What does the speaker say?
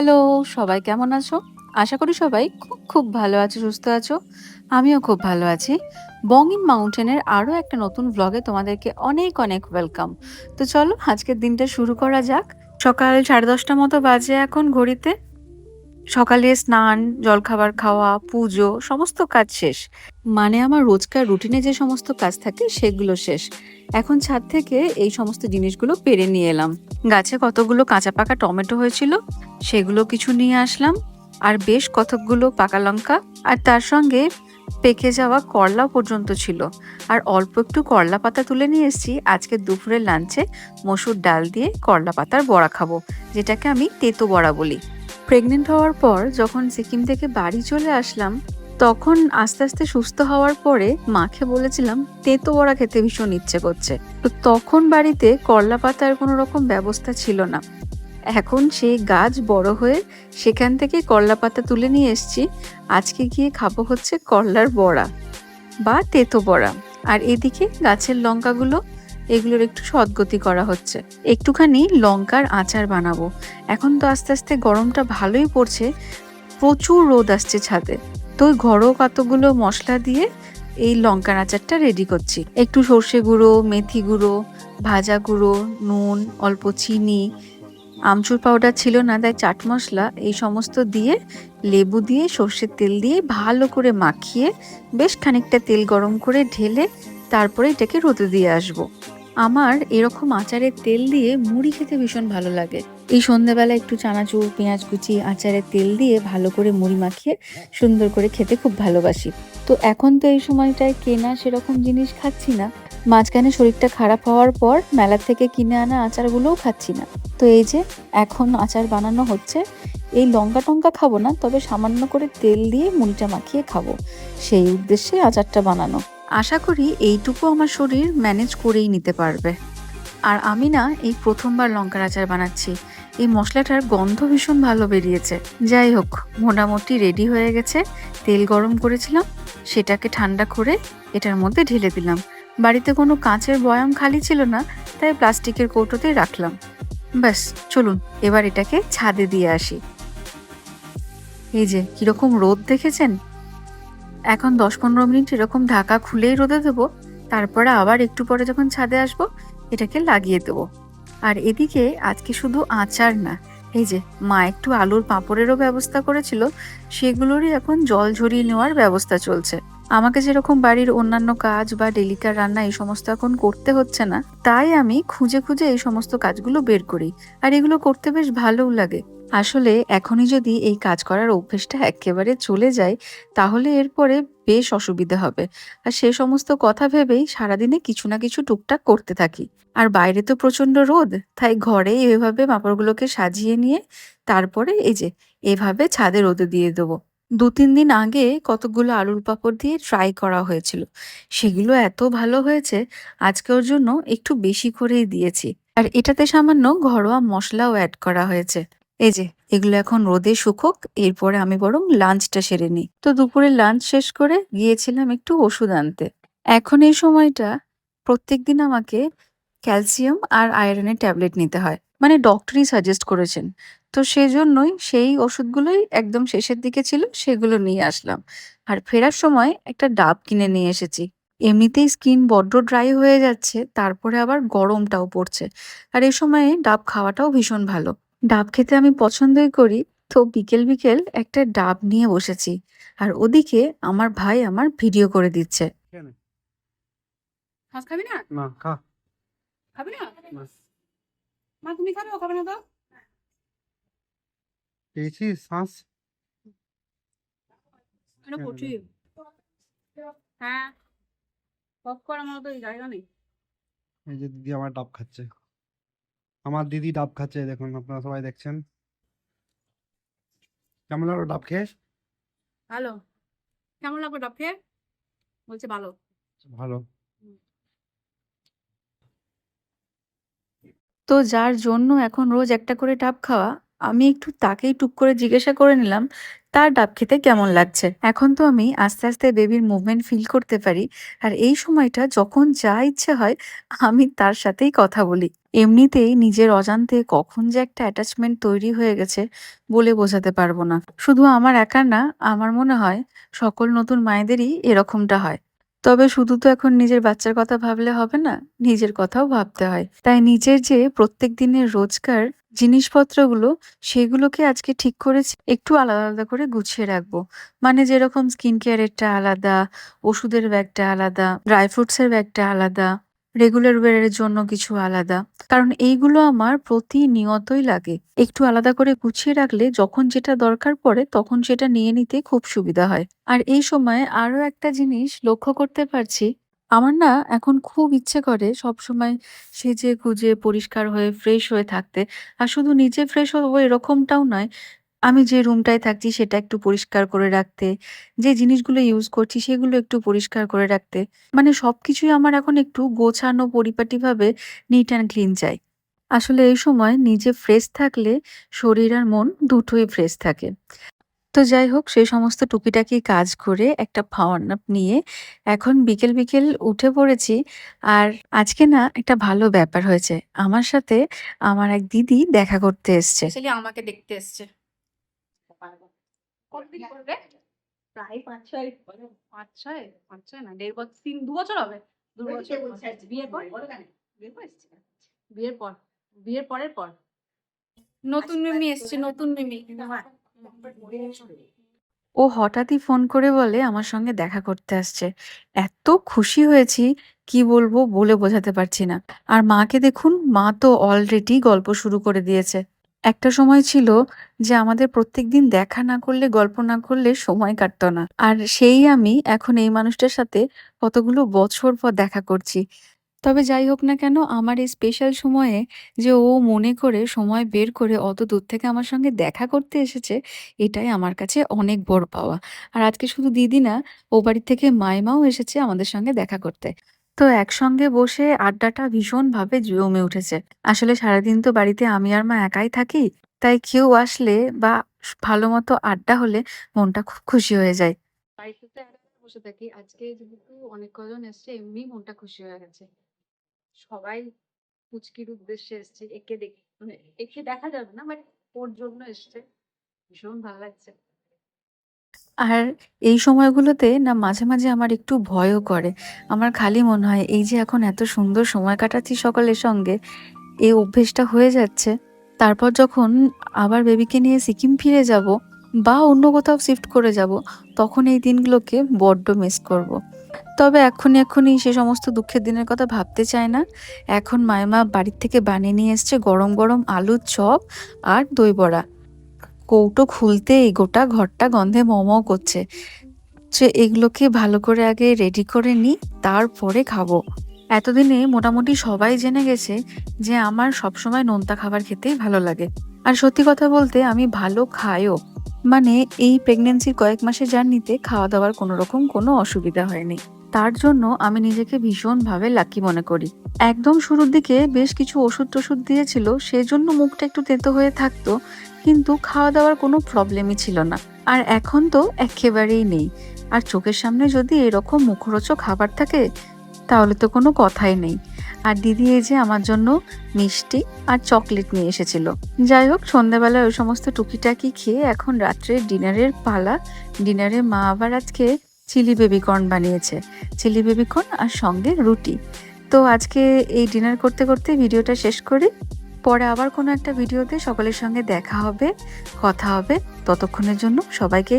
Hello, সবাই কেমন আছো? আশা করি সবাই খুব খুব ভালো আছো, সুস্থ আছো। আমিও খুব ভালো আছি। বঙ্গিন মাউন্টেনের আরও একটা নতুন ব্লগে তোমাদেরকে অনেক অনেক ওয়েলকাম তো চলো, আজকের দিনটা শুরু করা যাক। সকাল সাড়ে দশটা মতো বাজে এখন ঘড়িতে। সকালে স্নান, জলখাবার খাওয়া, পুজো, সমস্ত কাজ শেষ। মানে আমার রোজকার রুটিনে যে সমস্ত কাজ থাকে, সেগুলো শেষ। এখন ছাদ থেকে এই সমস্ত জিনিসগুলো পেরে নিয়ে এলাম। গাছে কতগুলো কাঁচা পাকা টমেটো হয়েছিল সেগুলো কিছু নিয়ে আসলাম। আর বেশ কতকগুলো পাকা লঙ্কা আর তার সঙ্গে পেকে যাওয়া করলা পর্যন্ত ছিল। আর অল্প একটু করলা পাতা তুলে নিয়ে এসেছি। আজকে দুপুরের লাঞ্চে মসুর ডাল দিয়ে করলা পাতার বড়া খাব, যেটাকে আমি তেতো বড়া বলি। প্রেগনেন্ট হওয়ার পর যখন সিকিম থেকে বাড়ি চলে আসলাম, তখন আস্তে আস্তে সুস্থ হওয়ার পরে মাকে বলেছিলাম, তেতো বড়া খেতে ভীষণ ইচ্ছে করছে। তো তখন বাড়িতে করলা পাতার কোনো রকম ব্যবস্থা ছিল না। এখন সেই গাছ বড় হয়ে সেখান থেকে করলা পাতা তুলে নিয়ে এসেছি। আজকে গিয়ে খাব হচ্ছে করলার বড়া বা তেতো বড়া। আর এদিকে গাছের লঙ্কাগুলো, এগুলোর একটু সদ্গতি করা হচ্ছে। একটুখানি লঙ্কার আচার বানাবো। এখন তো আস্তে আস্তে গরমটা ভালোই পড়ছে, প্রচুর রোদ আসছে ছাদে। তো ঘরোয়া কতগুলো মশলা দিয়ে এই লঙ্কার আচারটা রেডি করছি। একটু সর্ষে গুঁড়ো, মেথি গুঁড়ো, ভাজা গুঁড়ো, নুন, অল্প চিনি আমচুর পাউডার ছিল না, তাই চাট মশলা এই সমস্ত দিয়ে, লেবু দিয়ে, সর্ষের তেল দিয়ে ভালো করে মাখিয়ে বেশ খানিকটা তেল গরম করে ঢেলে তারপরে এটাকে রোদে দিয়ে আসব। আমার এরকম আচারের তেল দিয়ে মুড়ি খেতে ভীষণ ভালো লাগে। এই সন্ধ্যাবেলা একটু চানাচুর, পেঁয়াজ কুচি আচারের তেল দিয়ে ভালো করে মুড়ি মাখিয়ে সুন্দর করে খেতে খুব ভালোবাসি। তো এখন তো এই সময়টায় কেনা সেরকম জিনিস খাচ্ছি না। মাঝখানে শরীরটা খারাপ হওয়ার পর মেলা থেকে কিনে আনা আচারগুলোও খাচ্ছি না। তো এই যে এখন আচার বানানো হচ্ছে, এই লঙ্কা টঙ্কা খাব না, তবে সামান্য করে তেল দিয়ে মুড়িটা মাখিয়ে খাব। সেই উদ্দেশ্যে আচারটা বানানো। আশা করি এইটুকু আমার শরীর ম্যানেজ করেই নিতে পারবে। আর আমি না এই প্রথমবার লঙ্কার আচার বানাচ্ছি। এই মশলাটার গন্ধ ভীষণ ভালো বেরিয়েছে। যাই হোক, মোটামুটি রেডি হয়ে গেছে। তেল গরম করেছিলাম, সেটাকে ঠান্ডা করে এটার মধ্যে ঢেলে দিলাম। বাড়িতে কোনো কাঁচের বয়াম খালি ছিল না, তাই প্লাস্টিকের কৌটোতে রাখলাম। ব্যাস, চলুন, এবার এটাকে ছাদে দিয়ে আসি। এই যে, কীরকম রোদ দেখেছেন? এখন দশ পনেরো মিনিট এরকম ঢাকা খুলেই রোদে দেবো তারপরে আবার একটু পরে যখন ছাদে আসব, এটাকে লাগিয়ে দেবো। আর এদিকে আজকে শুধু আচার না, এই যে, মা একটু আলুর পাঁপড়েরও ব্যবস্থা করেছিল, সেগুলোরই এখন জল ঝরিয়ে নেওয়ার ব্যবস্থা চলছে। আমাকে যেরকম বাড়ির অন্যান্য কাজ বা ডেলিকার রান্না এই সমস্ত এখন করতে হচ্ছে না, তাই আমি খুঁজে খুঁজে এই সমস্ত কাজগুলো বের করি। আর এগুলো করতে বেশ ভালোও লাগে। আসলে এখনই যদি এই কাজ করার অভ্যেসটা একেবারে চলে যায়, তাহলে এরপরে বেশ অসুবিধা হবে। আর সে সমস্ত কথা ভেবেই সারাদিনে কিছু না কিছু টুকটাক করতে থাকি। আর বাইরে তো প্রচণ্ড রোদ, তাই ঘরে এভাবে পাঁপড়গুলোকে সাজিয়ে নিয়ে তারপরে এই যে, এভাবে ছাদে রোদে দিয়ে দেবো। দু তিন দিন আগে কতগুলো আলুর পাঁপড় দিয়ে ট্রাই করা হয়েছিল। সেগুলো এত ভালো হয়েছে, আজকে ওর জন্য একটু বেশি করেই দিয়েছি। আর এটাতে সামান্য ঘরোয়া মশলাও অ্যাড করা হয়েছে। এই যে, এগুলো এখন রোদে শুকোক, এরপরে আমি বরং লাঞ্চটা সেরে নিই। তো দুপুরে লাঞ্চ শেষ করে গিয়েছিলাম একটু ওষুধ আনতে। এখন এই সময়টা প্রত্যেক দিন আমাকে ক্যালসিয়াম আর আয়রনের ট্যাবলেট নিতে হয়। মানে ডক্টরই সাজেস্ট করেছেন তো সেজন্যই সেই ওষুধগুলোই একদম শেষের দিকে ছিল সেগুলো নিয়ে আসলাম। আর ফেরার সময় একটা ডাব কিনে নিয়ে এসেছি। এমনিতেই স্কিন বড্ড ড্রাই হয়ে যাচ্ছে তারপরে আবার গরমটাও পড়ছে। আর এই সময়ে ডাব খাওয়াটাও ভীষণ ভালো। ডাব খেতে আমি পছন্দই করি তো বিকেল বিকেল একটা ডাব নিয়ে বসেছি। আর ওদিকে আমার ভাই আমার ভিডিও করে দিচ্ছে। খাবি না? না খা। খাবি না? না। মা তুমি খাবে ও খাবে না তো? পেয়েছিস শ্বাস কঠিন হ্যাঁ পপ করার মতো জায়গা নেই এই যে দিদি আমার ডাব খাচ্ছে আমার দিদি ডাব খাচ্ছে দেখুন আপনারা সবাই দেখছেন কেমন লাগল ডাব খেয়ে ভালো কেমন লাগবে ডাব খেয়ে বলছে ভালো ভালো তো যার জন্য এখন রোজ একটা করে ডাব খাওয়া আমি একটু তাকেই টুক করে জিজ্ঞাসা করে নিলাম তার ডাব খেতে কেমন লাগছে। এখন তো আমি আস্তে, আস্তে বেবির মুভমেন্ট ফিল করতে পারি। আর এই সময়টা যখন যা ইচ্ছে হয় আমি তার সাথেই কথা বলি। এমনিতেই নিজের অজান্তে কখন যে একটা অ্যাটাচমেন্ট তৈরি হয়ে গেছে বলে বোঝাতে পারব না। শুধু আমার একার না, আমার মনে হয় সকল নতুন মায়েদেরই এরকমটা হয়। তবে শুধু তো এখন নিজের বাচ্চার কথা ভাবলে হবে না, নিজের কথাও ভাবতে হয়। তাই নিজের যে প্রত্যেক দিনের রোজকার জিনিসপত্রগুলো সেগুলোকে আজকে ঠিক করে একটু আলাদা, আলাদা করে গুছিয়ে রাখব। মানে যেরকম স্কিন কেয়ারেরটা আলাদা, ওষুধের ব্যাগটা আলাদা, ড্রাই ফ্রুটসের ব্যাগটা আলাদা, রেগুলার ওয়্যার এর জন্য কিছু আলাদা। কারণ এইগুলো আমার প্রতিনিয়তই লাগে। একটু আলাদা করে গুছিয়ে রাখলে যখন যেটা দরকার পড়ে তখন সেটা নিয়ে নিতে খুব সুবিধা হয়। আর এই সময়ে আরও একটা জিনিস লক্ষ্য করতে পারছি, আমার না এখন খুব ইচ্ছে করে সবসময় সেজে গুজে পরিষ্কার হয়ে ফ্রেশ হয়ে থাকতে। আর শুধু নিজে ফ্রেশ হব এরকমটাও নয়। আমি যে রুমটায় থাকছি সেটা একটু পরিষ্কার করে রাখতে, যে জিনিসগুলো ইউজ করছি সেগুলো একটু পরিষ্কার করে রাখতে। মানে সবকিছুই আমার এখন একটু গোছানো পরিপাটিভাবে নিট অ্যান্ড ক্লিন চাই। আসলে এই সময় নিজে ফ্রেশ থাকলে শরীর আর মন দুটোই ফ্রেশ থাকে। তো যাই হোক সেই সমস্ত টুকিটাকি কাজ করে একটা পাওয়ার ন্যাপ নিয়ে এখন বিকেল, বিকেল উঠে পড়েছি। আর আজকে না একটা ভালো ব্যাপার হয়েছে। আমার সাথে আমার এক দিদি দেখা করতে এসছে। আমাকে দেখতে এসছে কতদিন করবে? প্রায় পাঁচ ছয়। পাঁচ ছয়? পাঁচ ছয় না দেড় বছর তিন দু বছর হবে? দু বছর বিয়ের পর? বিয়ের পর বিয়ের পর। বিয়ের পরের পর। নতুন মিমি এসছে নতুন মিমি। ও হঠাৎই ফোন করে বলে আমার সঙ্গে দেখা করতে আসছে। এত খুশি হয়েছি কি বলব বলে বোঝাতে পারছি না। আর মাকে দেখুন মা তো অলরেডি গল্প শুরু করে দিয়েছে। একটা সময় ছিল যে আমাদের প্রত্যেক দিন দেখা না করলে গল্প না করলে সময় কাটতো না। আর সেই আমি এখন এই মানুষটার সাথে কতগুলো বছর পর দেখা করছি। তবে যাই হোক না কেন আমার এই স্পেশাল সময়ে যে ও মনে করে সময় বের করে অত দূর থেকে আমার সঙ্গে দেখা করতে এসেছে, এটাই আমার কাছে অনেক বড় পাওয়া। আর আজকে শুধু দিদি না, ও বাড়ি থেকে মাইমাও এসেছে আমাদের সঙ্গে দেখা করতে। তো একসঙ্গে বসে আড্ডাটা ভীষণভাবে জমে উঠেছে। আসলে সারাদিন তো বাড়িতে আমি আর মা একাই থাকি। তাই কেউ আসলে বা স, ভালোমতো আড্ডা হলে মনটা খুব খুশি হয়ে যায়। বাড়িতে তো বসে থাকি, আজকে যেহেতু অনেক কজন এসছে, এমনি মনটা খুশি হয়ে গেছে সবাই পুচকির উদ্দেশ্যে এসছে, একে দেখে মানে একে দেখা যাবে না, বাট ওর জন্য এসছে ভীষণ ভালো লাগছে আর এই সময়গুলোতে না মাঝে, মাঝে আমার একটু ভয়ও করে। আমার খালি মনে হয় এই যে এখন এত সুন্দর সময় কাটাচ্ছি সকলের সঙ্গে, এই অভ্যেসটা হয়ে যাচ্ছে। তারপর যখন আবার বেবিকে নিয়ে সিকিম ফিরে যাব বা অন্য কোথাও শিফট করে যাব, তখন এই দিনগুলোকে বড্ড মিস করব। তবে এক্ষুনি, এক্ষুনি সে সমস্ত দুঃখের দিনের কথা ভাবতে চাই না। এখন মাইমা বাড়ির থেকে বানিয়ে নিয়ে এসছে গরম, গরম আলুর চপ আর দই বড়া। কৌটো খুলতেই গোটা ঘরটা গন্ধে ম, ম করছে। যে এগুলোকে ভালো করে আগে রেডি করে নিই, তারপরে খাব। এতদিনে মোটামুটি সবাই জেনে গেছে যে আমার সবসময় নোনতা খাবার খেতেই ভালো লাগে। আর সত্যি কথা বলতে আমি ভালো খাইও। মানে এই প্রেগন্যান্সির কয়েক মাসের জার্নিতে খাওয়া-দাওয়ার কোনোরকম কোনো অসুবিধা হয়নি। তার জন্য আমি নিজেকে ভীষণভাবে লাকি মনে করি। একদম শুরুর দিকে বেশ কিছু ওষুধ-টষুধ দিয়েছিল, সেজন্য মুখটা একটু তেতো হয়ে থাকতো। কিন্তু খাওয়া-দাওয়ার কোনো প্রবলেমই ছিল না। আর এখন তো এক্কেবারেই নেই। আর চোখের সামনে যদি এরকম মুখরোচক খাবার থাকে, তাহলে তো কোনো কথাই নেই। আর দিদি এই যে আমার জন্য মিষ্টি আর চকলেট নিয়ে এসেছিল। যাই হোক সন্ধ্যাবেলায় ওই সমস্ত টুকিটাকি খেয়ে এখন রাত্রে ডিনারের পালা। ডিনারে মা আবার আজকে চিলি বেবিকর্ন বানিয়েছে। চিলি বেবিকর্ন আর সঙ্গে রুটি। তো আজকে এই ডিনার করতে, করতে ভিডিওটা শেষ করি। পরে আবার কোনো একটা ভিডিওতে সকলের সঙ্গে দেখা হবে, কথা হবে। ততক্ষণের জন্য সবাইকে